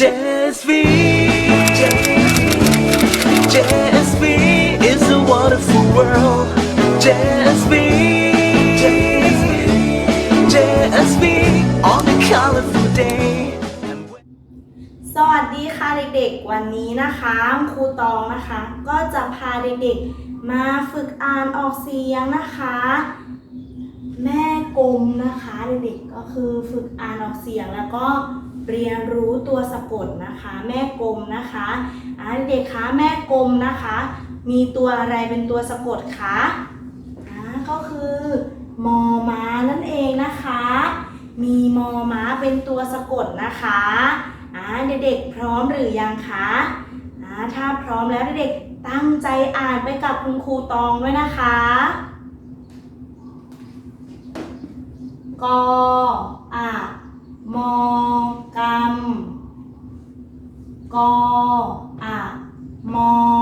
JSV JSV is a wonderful world JSV JSV on a colorful day สวัสดีค่ะเด็กๆ วันนี้นะคะครูตองนะคะ ก็จะพาเด็กๆ มาฝึกอ่านออกเสียงนะคะ แม่กลมนะคะเด็กๆ ก็คือฝึกอ่านออกเสียงแล้วก็ เรียนรู้ตัวสะกดนะคะ แม่กลมนะคะอ่าเด็กคะแม่กลมนะคะ มีตัวอะไรเป็นตัวสะกดคะอ่าก็คือมอม้านั่นเองนะคะ มีมอม้าเป็นตัวสะกดนะคะอ่าเด็กๆพร้อมหรือยังคะอ่าถ้าพร้อมแล้วเด็กๆตั้งใจอ่านไปกับคุณครูตองด้วยนะคะกออ มอกำกออะมอ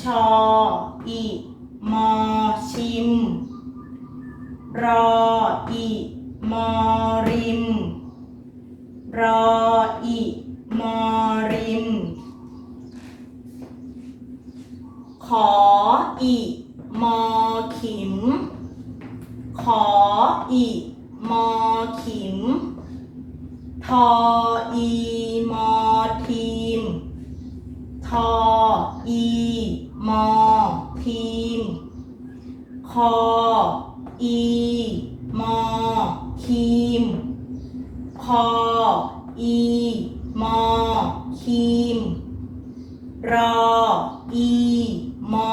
ชออีมอชิม รออีมอริม รออีมอริม ขออีมอขิม ขออีมอขิม ทออีมอทีม ทออี มอทีม คอ อี มอ ทีม คอมอคีม รออีมอ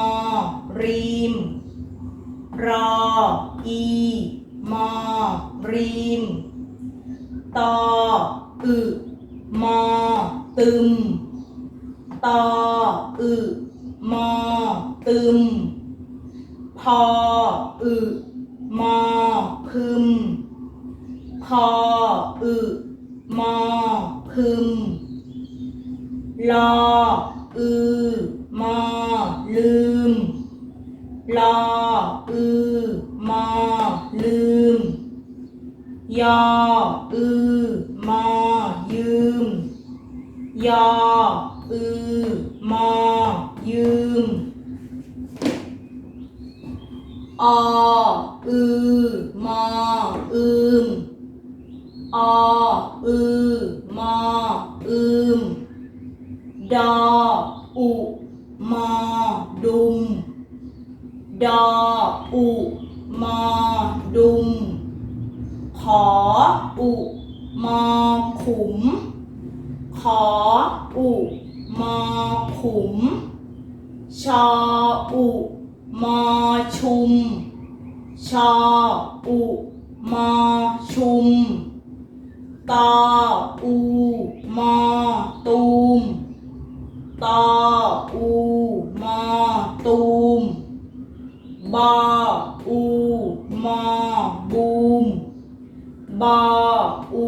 รีม รออีมอรีม ตออึมอตึม ตออึมอตึ ม พออึมอพึม พออึมอพึม ลออืมอลืม ลออืมอลืม ยออืมอยืม ยออืมอยืม ออือมออืมออือมออืมดออุมอดุม ดออุมอดุม ขออุมอขุม ขออุมอขุม ชออุ มอชุม ชออุมอชุม ตออูมอตูม ตออูมอตูม บออูมอบูม บออู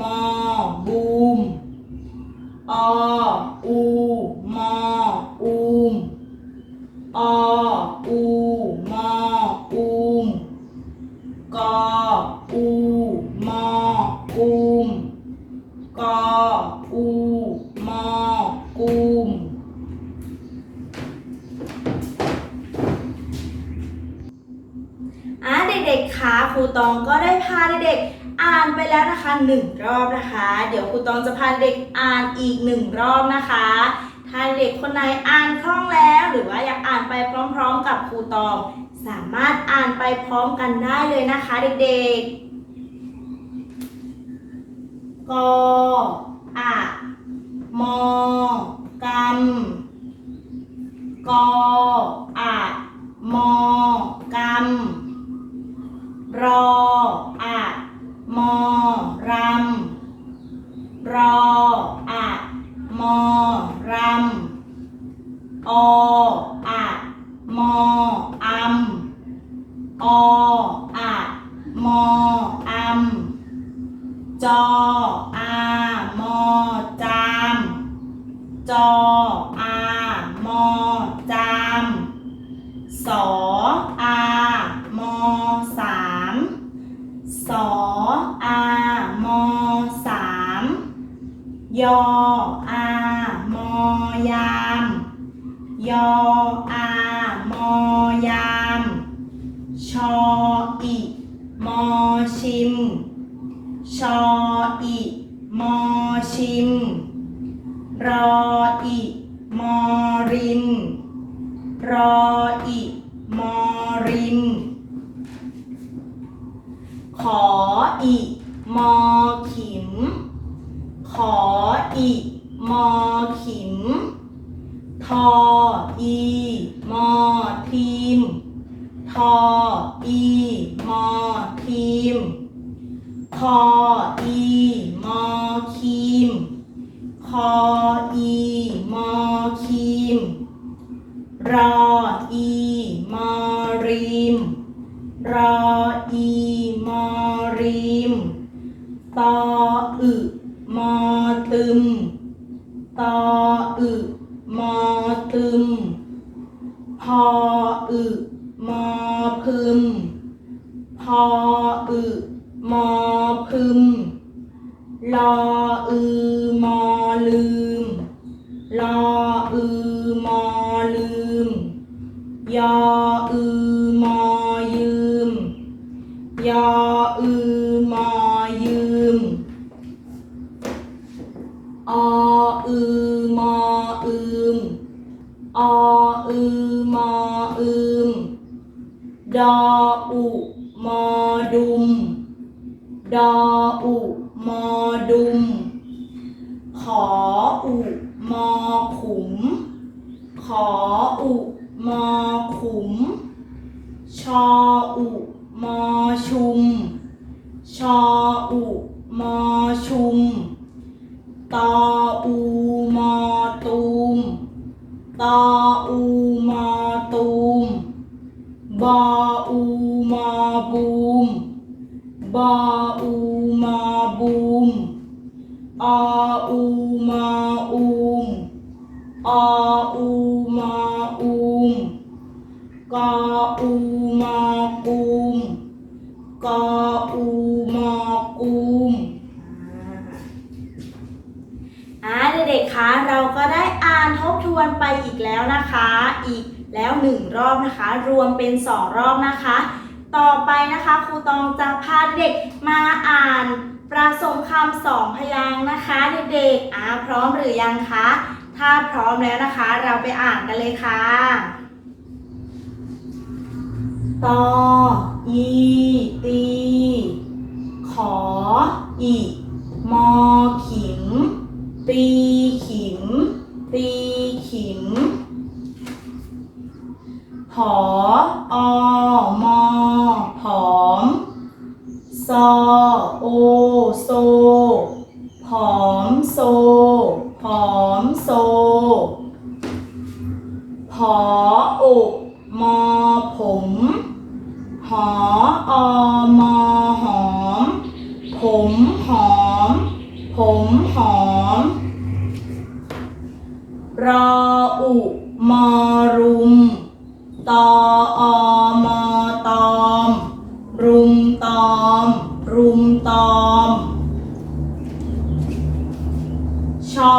มอบูม ออูมออูม ออูมออูมกออูมออูมกออูมออูมอะเด็กๆคะครูตองก็ได้พาเด็กๆอ่านไปแล้วนะคะหนึ่งรอบนะคะ เดี๋ยวครูตองจะพาเด็กอ่านอีกหนึ่งรอบนะคะ เด็กคนไหนอ่านคล่องแล้ว หรือว่าอยากอ่านไปพร้อมๆ กับครูตอง สามารถอ่านไปพร้อมกันได้เลยนะคะเด็กๆกอะมอกำกอะมอกำรออะมอรำรออะ มอรำออะมออัมออะมออัมจอ ชออิมอชิม ชออิมอชิม รออิมอริมรออิมอริมขออิมอขิม ขออิมอขิม ทออีมอทีม ทออีมอทีมคออีมอคีมคอ พออึมอพึมลออือมอลืมลออือมอลืม ยออือมอยืม ยออือมอยืม ออือมออืม ออือมออืม ดออุ มอดุม ดออุ มอดุม ขออุ มอขุม ขออุ มอขุม ชออุ มอชุม ชออุ มอชุม ตออู มอตูม ตออู มอตูม บออูมอบูม บออูมอบูม ออูมออูม ออูมออูม กออูมอกูม กออูมอกูมอ่าเด็กๆคะเราก็ได้อ่านทบทวนไปอีกแล้วนะคะ อีก แล้วหนึ่งรอบนะคะ รวมเป็นสองรอบนะคะ ต่อไปนะคะครูตองจะพาเด็กมาอ่านประสมคำสองพยางนะคะเด็กๆอ่าพร้อมหรือยังคะ ถ้าพร้อมแล้วนะคะ เราไปอ่านกันเลยค่ะตออีตีขออีมอขิมตีขิมตีขิม ผออมอผอมซอโอโซผอมโซผอมโซผออุมอผมหออมอหอม ผมหอม ผมหอม รออุมอรุม ตออมอตอม รุมตอม รุมตอม ชอ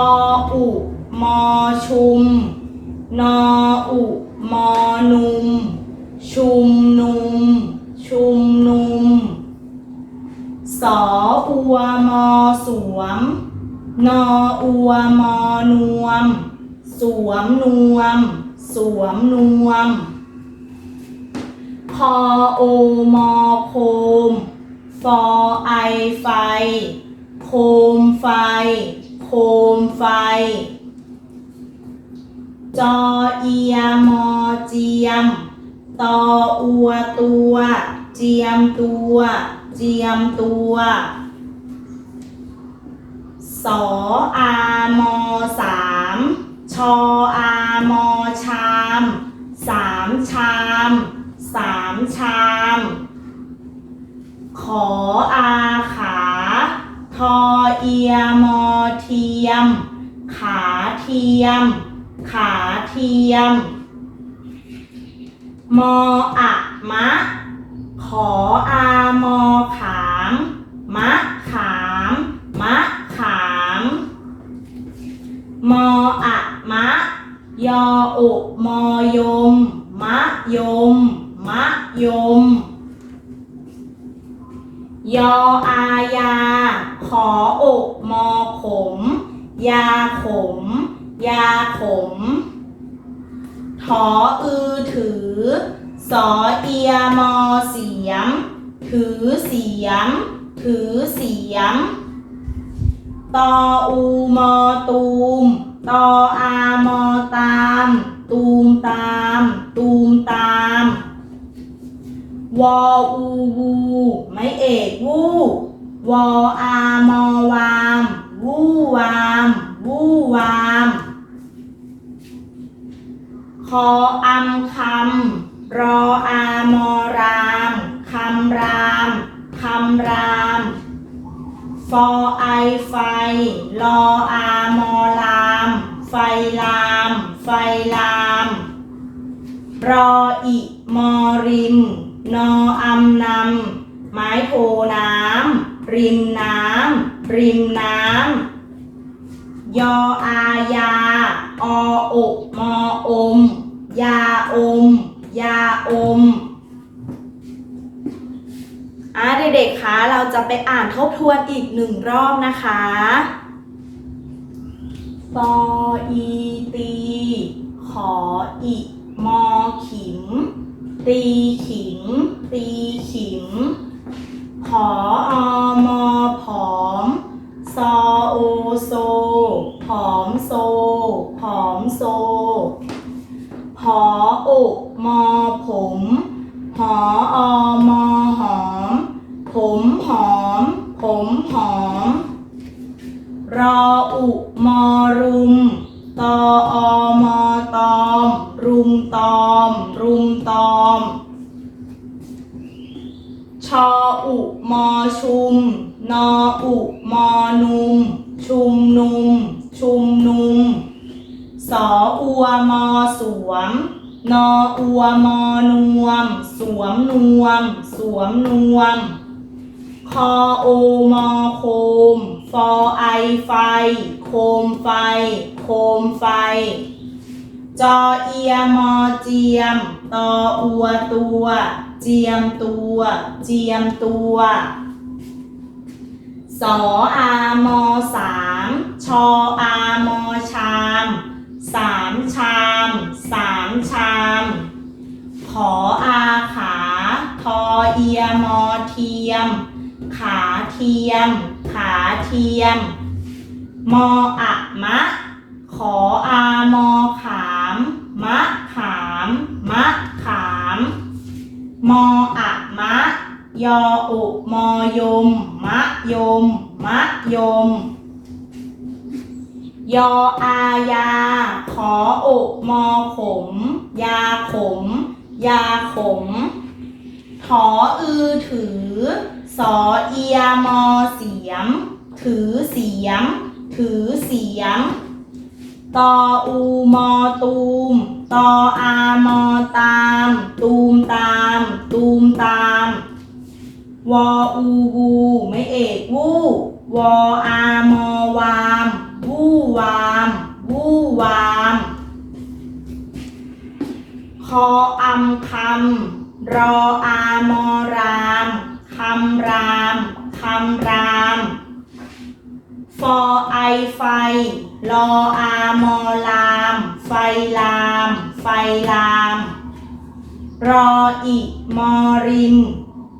อุมอชุม นออุมอนุม ชุมนุม ชุมนุม สออัวมอสวม นออัวมอนวม สวมนวม สวมนวมพอโอมอโคม ฟอไอไฟ โคมไฟ โคมไฟ จอเอียมอเจียม ตออัวตัว เจียมตัว เจียมตัวสออามอสาม ชออามอชามสามชามสามชาม ขออาขา ทอเอียมอเทียม ขาเทียม ขาเทียม มออะมะ ขออามอขาม มะขาม มะขา มออะมะ ยออุมอยม มะยม มะยม ยออายา ขออกมอขม ยาขม ยาขม ถออือถือ สอเอียมอเสียม ถือเสียม ถือเสียม ตออูมอตูม ตออามอตาม ตูมตาม ตูมตาม วออูวูไม่เอกวูวออามอวาม วูวาม วูวามคออัมคำรออามอรามคำรามคำราม ฟอไอไฟ ลออามอลาม ไฟลาม ไฟลามรออิมอริม นออัมนำไม้โทน้ำริมน้ำริมน้ำยออายา ออกมออม ยาอม ยาอม อะเด็กๆคะเราจะไปอ่านทบทวนอีกหนึ่งรอบนะคะปออีตีขออิมอขิม ตีขิง ตีขิงขออมอผอม ซอโอโซ ม ชุมนุม ชุมนุม สออัวมอสวม นออัวมอนวม สวมนวม สวมนวม คอโอมอโคม ฟอไอไฟ โคมไฟ โคมไฟ จอเอียมอเจียม ตออัวตัว เจียมตัว เจียมตัว สออามอสามชออามอชามสามชามสามชามขออาขาทอเอียมอเทียม ขาเทียม ขาเทียม มออะมะ ขออามอขาม มะขาม มะขาม มออะมะ ยออุมอยม มะยม มะยม ยออายา ขออกมอขม ยาขม ยาขม ถออือถือ สอเอียมอเสียม ถือเสียม ถือเสียม ตออูมอตูม ตออามอตาม ตูมตาม ตูมตาม วออูวูไม่เอกวูวออามอวามวูวามวูวาม คออัมคำรออามอรามคำรามคำรามฟฟอไอไฟรออามอลาม ไฟลาม ไฟลาม รออิมอริม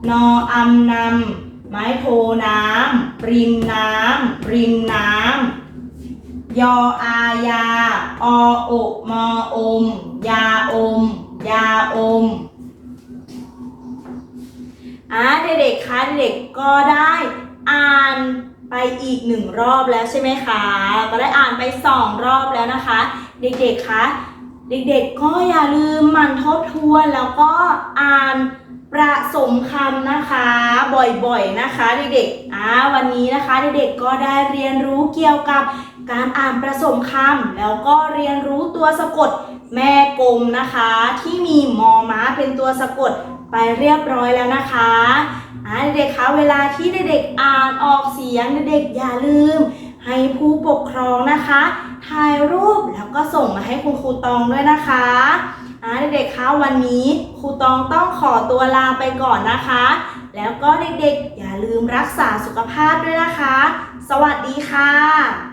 นออำนำไม้โทน้ำริมน้ำริมน้ำยออายาอโอมออม ยาอม ยาอมอ่าเด็กๆคะเด็กๆก็ได้อ่านไปอีกหนึ่งรอบแล้วใช่ไหมคะ ก็ได้อ่านไปสองรอบแล้วนะคะ เด็กๆคะเด็กๆก็อย่าลืมมันทบทวนแล้วก็อ่าน ประสมคำนะคะบ่อยๆนะคะเด็กๆอ่าวันนี้นะคะเด็กๆก็ได้เรียนรู้เกี่ยวกับการอ่านประสมคำแล้วก็เรียนรู้ตัวสะกดแม่กลมนะคะ ที่มีมอม้าเป็นตัวสะกดไปเรียบร้อยแล้วนะคะอ่าเด็กๆคะเวลาที่เด็กๆอ่านออกเสียงเด็กๆอย่าลืม ให้ผู้ปกครองนะคะถ่ายรูปแล้วก็ส่งมาให้คุณครูตองด้วยนะคะ อ่าเด็กๆคะวันนี้ครูตองต้องขอตัวลาไปก่อนนะคะ แล้วก็เด็กๆ อย่าลืมรักษาสุขภาพด้วยนะคะ สวัสดีค่ะ